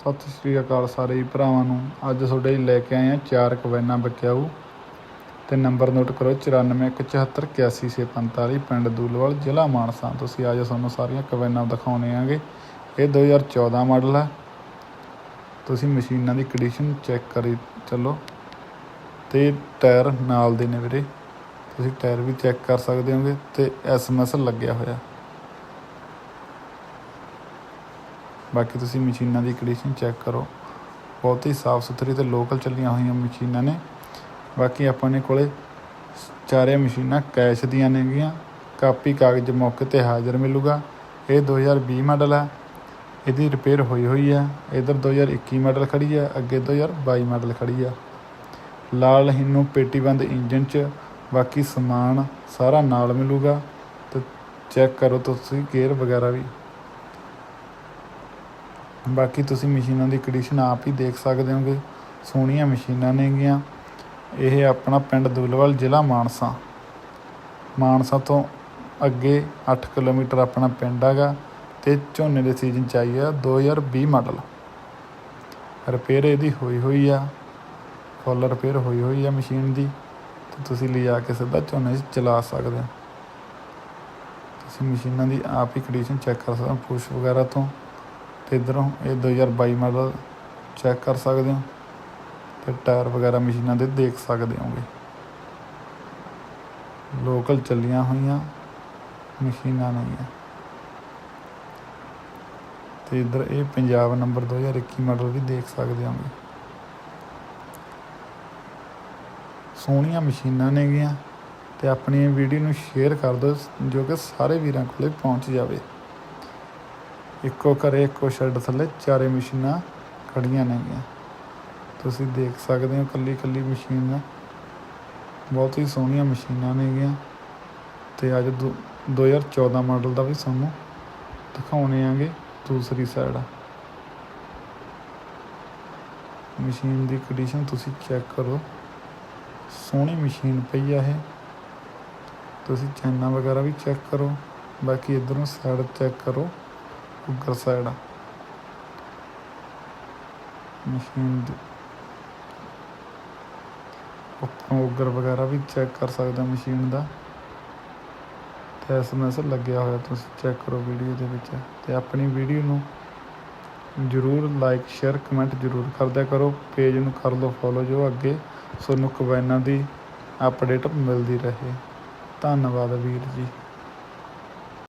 ਸਤਿ ਸ਼੍ਰੀ ਅਕਾਲ ਸਾਰੇ ਹੀ ਭਰਾਵਾਂ ਨੂੰ। ਅੱਜ ਤੁਹਾਡੇ ਲਈ ਲੈ ਕੇ ਆਏ ਆ ਚਾਰ ਕਵੈਨਾ ਬਕਿਆਊ ਤੇ ਨੰਬਰ ਨੋਟ ਕਰੋ 9417811645 ਪਿੰਡ ਦੂਲਵਾਲ, ਜ਼ਿਲ੍ਹਾ ਮਾਨਸਾ। ਤੁਸੀਂ ਅੱਜ ਤੁਹਾਨੂੰ ਸਾਰੀਆਂ ਕਵੈਨਾ ਦਿਖਾਉਣੇ ਆਂਗੇ। ਇਹ 2014 ਮਾਡਲ ਹੈ ਤੁਸੀਂ ਮਸ਼ੀਨਾਂ ਦੀ ਕੰਡੀਸ਼ਨ ਚੈੱਕ ਕਰੀ ਚੱਲੋ। ਤੇ ਟਾਇਰ ਨਾਲ ਦੇ ਨੇ ਵੀਰੇ। ਤੁਸੀਂ ਟਾਇਰ ਵੀ ਚੈੱਕ ਕਰ ਸਕਦੇ ਹੋਗੇ ਤੇ ਐਸਐਮਐਸ ਲੱਗਿਆ ਹੋਇਆ। ਬਾਕੀ ਤੁਸੀਂ ਮਸ਼ੀਨਾਂ ਦੀ ਕੰਡੀਸ਼ਨ ਚੈੱਕ ਕਰੋ। ਬਹੁਤ ਹੀ ਸਾਫ਼ ਸੁਥਰੀ ਤੇ ਲੋਕਲ ਚੱਲੀਆਂ ਹੋਈਆਂ ਮਸ਼ੀਨਾਂ ਨੇ। ਬਾਕੀ ਆਪਾਂ ਨੇ ਕੋਲੇ ਚਾਰੇ ਮਸ਼ੀਨਾਂ ਕੈਸ਼ ਦੀਆਂ ਨੇਗੀਆਂ। ਕਾਪੀ ਕਾਗਜ਼ ਮੌਕੇ ਤੇ ਹਾਜ਼ਰ ਮਿਲੂਗਾ। ਇਹ 2020 ਮਾਡਲ ਹੈ। ਇਹਦੀ ਰਿਪੇਅਰ ਹੋਈ ਹੋਈ ਹੈ। ਇਧਰ 2021 ਮਾਡਲ ਖੜੀ ਹੈ। ਅੱਗੇ 2022 ਮਾਡਲ ਖੜੀ ਹੈ। ਲਾਲ ਹਿੰਨੂ ਪੇਟੀਬੰਦ ਇੰਜਨ ਚ ਬਾਕੀ ਸਮਾਨ ਸਾਰਾ ਨਾਲ ਮਿਲੂਗਾ। ਤੇ ਚੈੱਕ ਕਰੋ ਤੁਸੀਂ ਗੇਅਰ ਵਗੈਰਾ ਵੀ। ਬਾਕੀ ਤੁਸੀਂ ਮਸ਼ੀਨਾਂ ਦੀ ਕੰਡੀਸ਼ਨ ਆਪ ਹੀ ਦੇਖ ਸਕਦੇ ਹੋਗੇ। ਸੋਹਣੀਆਂ ਮਸ਼ੀਨਾਂ ਨੇਗੀਆਂ। ਇਹ ਆਪਣਾ ਪਿੰਡ ਦੁੱਲਵਾਲ, ਜ਼ਿਲ੍ਹਾ ਮਾਨਸਾ। ਮਾਨਸਾ ਤੋਂ ਅੱਗੇ 8 ਕਿਲੋਮੀਟਰ ਆਪਣਾ ਪਿੰਡ ਹੈਗਾ ਤੇ ਝੋਨੇ ਦੇ ਸੀਜ਼ਨ ਚ ਆਈ ਆ 2020 ਮਾਡਲ ਰਿਪੇਅਰ ਇਹਦੀ ਹੋਈ ਹੋਈ ਆ। ਫੁੱਲ ਰਿਪੇਅਰ ਹੋਈ ਹੋਈ ਆ ਮਸ਼ੀਨ ਦੀ। ਤੇ ਤੁਸੀਂ ਲਿਜਾ ਕੇ ਸਿੱਧਾ ਝੋਨੇ 'ਚ ਚਲਾ ਸਕਦੇ ਹੋ। ਤੁਸੀਂ ਮਸ਼ੀਨਾਂ ਦੀ ਆਪ ਹੀ ਕੰਡੀਸ਼ਨ ਚੈੱਕ ਕਰ ਸਕਦੇ ਹੋ, ਪੁਸ਼ ਵਗੈਰਾ ਤੋਂ। ਤੇ ਇਧਰੋਂ ਇਹ 2022 ਮਾਡਲ ਚੈੱਕ ਕਰ ਸਕਦੇ ਹੋ ਤੇ ਟਾਇਰ ਵਗੈਰਾ ਮਸ਼ੀਨਾਂ ਦੇ ਦੇਖ ਸਕਦੇ ਹੋਗੇ। ਲੋਕਲ ਚੱਲੀਆਂ ਹੋਈਆਂ, ਮਸ਼ੀਨਾਂ ਨੇਗੀਆਂ। ਤੇ ਇਧਰ ਇਹ ਪੰਜਾਬ ਨੰਬਰ 2021 ਮਾਡਲ ਵੀ ਦੇਖ ਸਕਦੇ ਹੋਗੇ। ਸੋਹਣੀਆਂ ਮਸ਼ੀਨਾਂ ਨੇਗੀਆਂ ਤੇ ਆਪਣੀ ਵੀਡੀਓ ਨੂੰ ਸ਼ੇਅਰ ਕਰ ਦਿਓ ਜੋ ਕਿ ਸਾਰੇ ਵੀਰਾਂ ਕੋਲੇ ਪਹੁੰਚ ਜਾਵੇ। ਇੱਕੋ ਘਰੇ, ਇੱਕੋ ਸ਼ੈੱਡ ਥੱਲੇ ਚਾਰੇ ਮਸ਼ੀਨਾਂ ਖੜੀਆਂ ਨੇਗੀਆਂ। ਤੁਸੀਂ ਦੇਖ ਸਕਦੇ ਹੋ ਕੱਲੀ ਕੱਲੀ ਮਸ਼ੀਨ ਬਹੁਤ ਹੀ ਸੋਹਣੀਆਂ ਮਸ਼ੀਨਾਂ ਨੇਗੀਆਂ। ਤੇ ਅੱਜ ਦੋ- 2014 ਮਾਡਲ ਦਾ ਵੀ ਸਾਨੂੰ ਦਿਖਾਉਣੇ ਆਂਗੇ ਦੂਸਰੀ ਸਾਈਡ ਮਸ਼ੀਨ ਦੀ ਕੰਡੀਸ਼ਨ ਤੁਸੀਂ ਚੈੱਕ ਕਰੋ। ਸੋਹਣੀ ਮਸ਼ੀਨ ਪਈ ਆ ਇਹ। ਤੁਸੀਂ ਚੈਨਾਂ ਵਗੈਰਾ ਵੀ ਚੈੱਕ ਕਰੋ। ਬਾਕੀ ਇਧਰੋਂ ਸਾਈਡ ਚੈੱਕ ਕਰੋ। ਉੱਗਰ ਸਾਈਡ ਮਸ਼ੀਨ ਦੀ ਉੱਪਰੋਂ ਉੱਗਰ ਵਗੈਰਾ ਵੀ ਚੈੱਕ ਕਰ ਸਕਦੇ ਮਸ਼ੀਨ ਦਾ. ਤੇ ਐਸਐਮਐਸ ਲੱਗਿਆ ਹੋਇਆ, ਤੁਸੀਂ ਚੈੱਕ ਕਰੋ ਵੀਡੀਓ ਦੇ ਵਿੱਚ। ਤੇ ਆਪਣੀ ਵੀਡੀਓ ਨੂੰ ਜਰੂਰ ਲਾਈਕ ਸ਼ੇਅਰ ਕਮੈਂਟ ਜਰੂਰ ਕਰਦਿਆ ਕਰੋ। ਪੇਜ ਨੂੰ ਕਰ ਲਓ ਫੋਲੋ ਜੋ ਅੱਗੇ ਤੁਹਾਨੂੰ ਕਵੈਨਾਂ ਦੀ ਅਪਡੇਟ ਮਿਲਦੀ ਰਹੇ। ਧੰਨਵਾਦ ਵੀਰ ਜੀ।